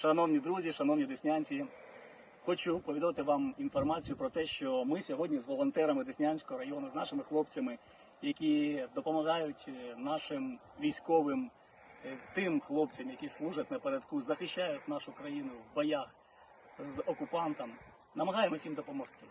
Шановні друзі, шановні деснянці, хочу повідомити вам інформацію про те, що ми сьогодні з волонтерами Деснянського району, з нашими хлопцями, які допомагають е, нашим військовим, е, тим хлопцям, які служать напередку, захищають нашу країну в боях з окупантом, намагаємось їм допомогти.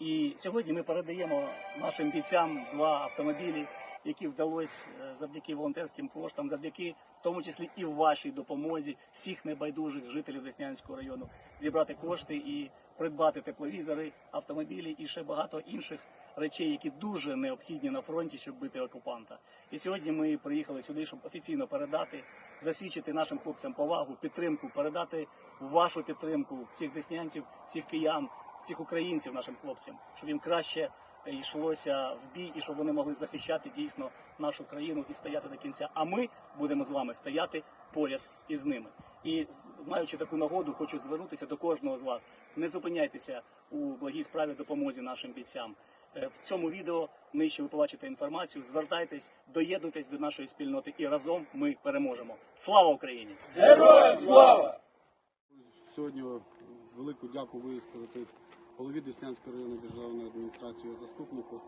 І сьогодні ми передаємо нашим бійцям два автомобілі, які вдалося е, завдяки волонтерським коштам, завдяки в тому числі і вашій допомозі всіх небайдужих жителів Деснянського району зібрати кошти і придбати тепловізори, автомобілі і ще багато інших речей, які дуже необхідні на фронті, щоб бити окупанта. І сьогодні ми приїхали сюди, щоб офіційно передати, засвідчити нашим хлопцям повагу, підтримку, передати вашу підтримку всіх деснянців, всіх киян, всіх українців нашим хлопцям, щоб їм краще йшлося в бій і щоб вони могли захищати дійсно нашу країну і стояти до кінця. А ми будемо з вами стояти поряд із ними. І маючи таку нагоду, хочу звернутися до кожного з вас. Не зупиняйтеся у благій справі допомозі нашим бійцям. Е, В цьому відео нижче ви побачите інформацію. Звертайтесь, доєднуйтесь до нашої спільноти, і разом ми переможемо. Слава Україні! Героям слава! Сьогодні велику дяку висказати голові Деснянської районної державної адміністрації заступнику,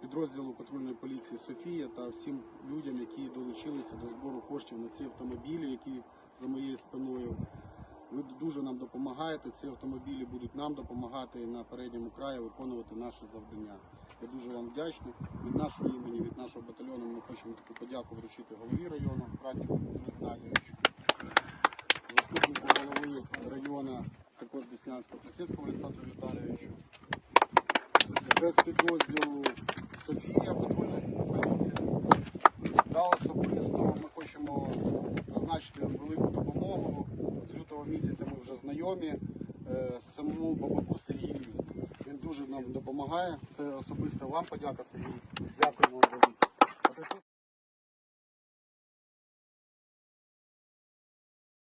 підрозділу патрульної поліції Софія та всім людям, які долучилися до збору коштів на ці автомобілі, які за моєю спиною. Ви дуже нам допомагаєте. Ці автомобілі будуть нам допомагати на передньому краї виконувати наше завдання. Я дуже вам вдячний. Від нашого імені, від нашого батальйону ми хочемо таку подяку вручити голові району Дмитру Геннадійовичу заступнику також Деснянського Плесецькому Олександру Віталійовичу, спецпідрозділу Софія патрульної поліції. Та особисто ми хочемо зазначити велику допомогу. З лютого місяця ми вже знайомі е, з самому бабаку Сергію. Він дуже нам допомагає. Це особисто вам подяка, Сергій. Дякуємо вам